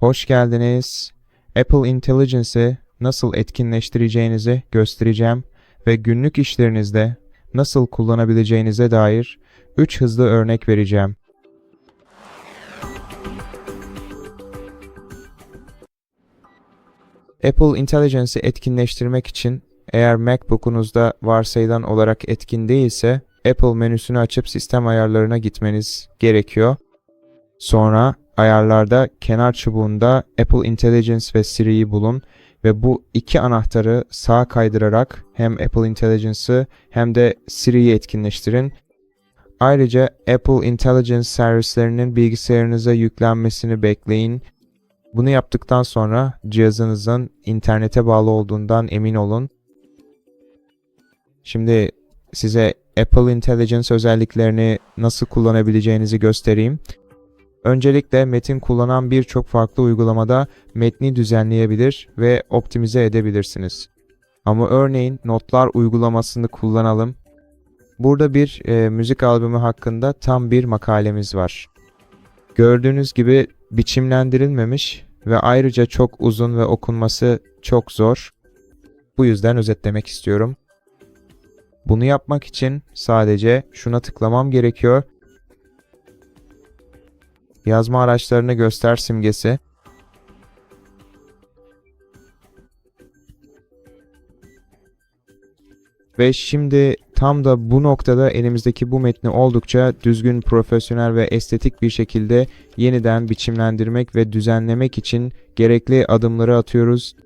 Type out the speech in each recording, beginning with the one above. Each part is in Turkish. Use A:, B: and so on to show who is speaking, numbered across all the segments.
A: Hoş geldiniz. Apple Intelligence'i nasıl etkinleştireceğinizi göstereceğim ve günlük işlerinizde nasıl kullanabileceğinize dair 3 hızlı örnek vereceğim. Apple Intelligence'i etkinleştirmek için eğer MacBook'unuzda varsayılan olarak etkin değilse Apple menüsünü açıp sistem ayarlarına gitmeniz gerekiyor. Sonra ayarlarda kenar çubuğunda Apple Intelligence ve Siri'yi bulun ve bu iki anahtarı sağa kaydırarak hem Apple Intelligence'ı hem de Siri'yi etkinleştirin. Ayrıca Apple Intelligence servislerinin bilgisayarınıza yüklenmesini bekleyin. Bunu yaptıktan sonra cihazınızın internete bağlı olduğundan emin olun. Şimdi size Apple Intelligence özelliklerini nasıl kullanabileceğinizi göstereyim. Öncelikle metin kullanan birçok farklı uygulamada metni düzenleyebilir ve optimize edebilirsiniz. Ama örneğin notlar uygulamasını kullanalım. Burada bir e, müzik albümü hakkında tam bir makalemiz var. Gördüğünüz gibi biçimlendirilmemiş ve ayrıca çok uzun ve okunması çok zor. Bu yüzden özetlemek istiyorum. Bunu yapmak için sadece şuna tıklamam gerekiyor. Yazma araçlarını göster simgesi. Ve şimdi tam da bu noktada elimizdeki bu metni oldukça düzgün, profesyonel ve estetik bir şekilde yeniden biçimlendirmek ve düzenlemek için gerekli adımları atıyoruz.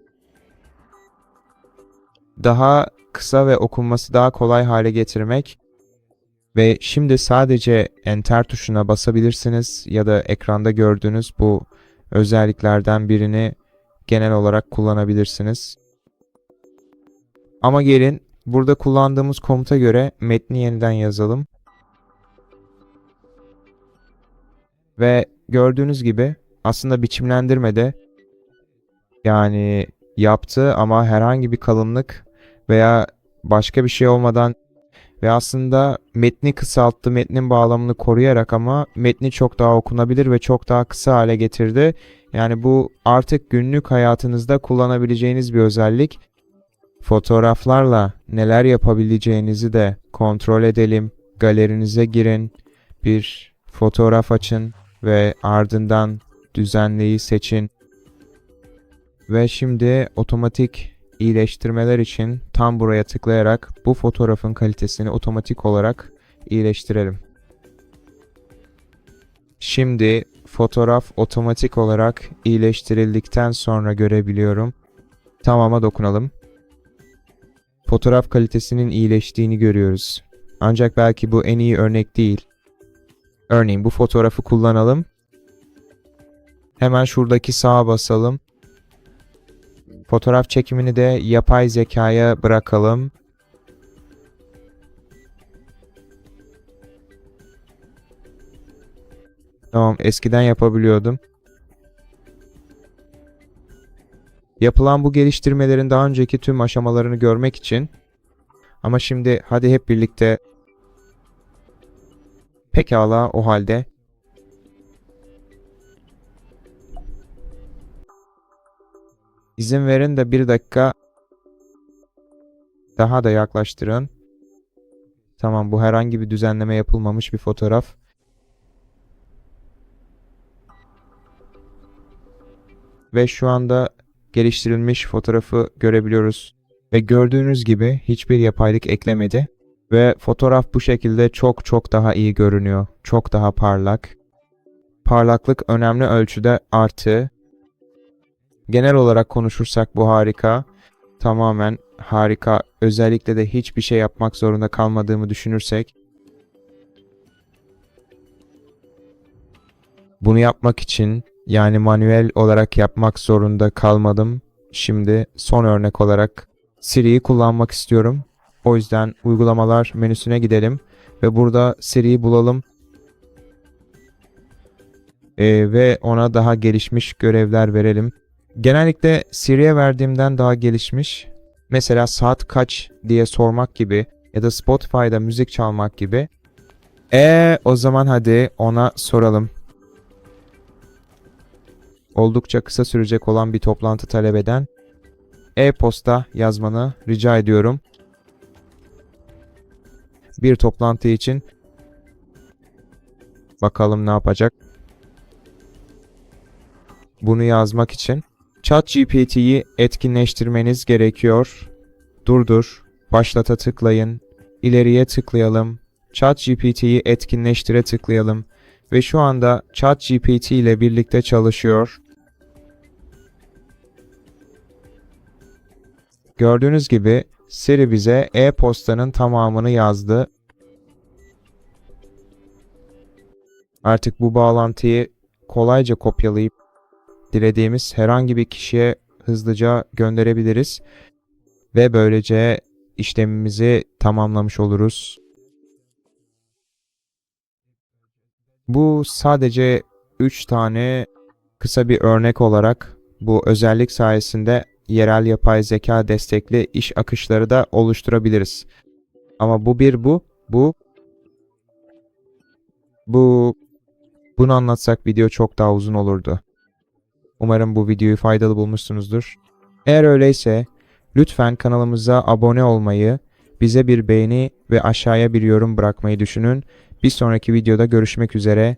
A: Daha kısa ve okunması daha kolay hale getirmek ve şimdi sadece Enter tuşuna basabilirsiniz ya da ekranda gördüğünüz bu özelliklerden birini genel olarak kullanabilirsiniz. Ama gelin burada kullandığımız komuta göre metni yeniden yazalım. Ve gördüğünüz gibi aslında biçimlendirmede yani yaptı ama herhangi bir kalınlık veya başka bir şey olmadan ve aslında metni kısalttı, metnin bağlamını koruyarak ama metni çok daha okunabilir ve çok daha kısa hale getirdi. Yani bu artık günlük hayatınızda kullanabileceğiniz bir özellik. Fotoğraflarla neler yapabileceğinizi de kontrol edelim. Galerinize girin, bir fotoğraf açın ve ardından düzenleyi seçin. Ve şimdi otomatik iyileştirmeler için tam buraya tıklayarak bu fotoğrafın kalitesini otomatik olarak iyileştirelim. Şimdi fotoğraf otomatik olarak iyileştirildikten sonra görebiliyorum. Tamama dokunalım. Fotoğraf kalitesinin iyileştiğini görüyoruz. Ancak belki bu en iyi örnek değil. Örneğin bu fotoğrafı kullanalım. Hemen şuradaki sağa basalım Fotoğraf çekimini de yapay zekaya bırakalım. Tamam, eskiden yapabiliyordum. Yapılan bu geliştirmelerin daha önceki tüm aşamalarını görmek için ama şimdi hadi hep birlikte Pekala o halde İzin verin de bir dakika daha da yaklaştırın. Tamam bu herhangi bir düzenleme yapılmamış bir fotoğraf. Ve şu anda geliştirilmiş fotoğrafı görebiliyoruz. Ve gördüğünüz gibi hiçbir yapaylık eklemedi. Ve fotoğraf bu şekilde çok çok daha iyi görünüyor. Çok daha parlak. Parlaklık önemli ölçüde artı. Genel olarak konuşursak bu harika. Tamamen harika. Özellikle de hiçbir şey yapmak zorunda kalmadığımı düşünürsek. Bunu yapmak için yani manuel olarak yapmak zorunda kalmadım. Şimdi son örnek olarak Siri'yi kullanmak istiyorum. O yüzden uygulamalar menüsüne gidelim ve burada Siri'yi bulalım. Ee, ve ona daha gelişmiş görevler verelim. Genellikle Siri'ye verdiğimden daha gelişmiş. Mesela saat kaç diye sormak gibi ya da Spotify'da müzik çalmak gibi. E o zaman hadi ona soralım. oldukça kısa sürecek olan bir toplantı talep eden e-posta yazmanı rica ediyorum. Bir toplantı için bakalım ne yapacak. Bunu yazmak için ChatGPT'yi etkinleştirmeniz gerekiyor. Durdur, başlata tıklayın, ileriye tıklayalım, ChatGPT'yi etkinleştire tıklayalım ve şu anda ChatGPT ile birlikte çalışıyor. Gördüğünüz gibi Siri bize e-postanın tamamını yazdı. Artık bu bağlantıyı kolayca kopyalayıp dilediğimiz herhangi bir kişiye hızlıca gönderebiliriz ve böylece işlemimizi tamamlamış oluruz. Bu sadece 3 tane kısa bir örnek olarak bu özellik sayesinde yerel yapay zeka destekli iş akışları da oluşturabiliriz. Ama bu bir bu, bu bu bunu anlatsak video çok daha uzun olurdu. Umarım bu videoyu faydalı bulmuşsunuzdur. Eğer öyleyse lütfen kanalımıza abone olmayı, bize bir beğeni ve aşağıya bir yorum bırakmayı düşünün. Bir sonraki videoda görüşmek üzere.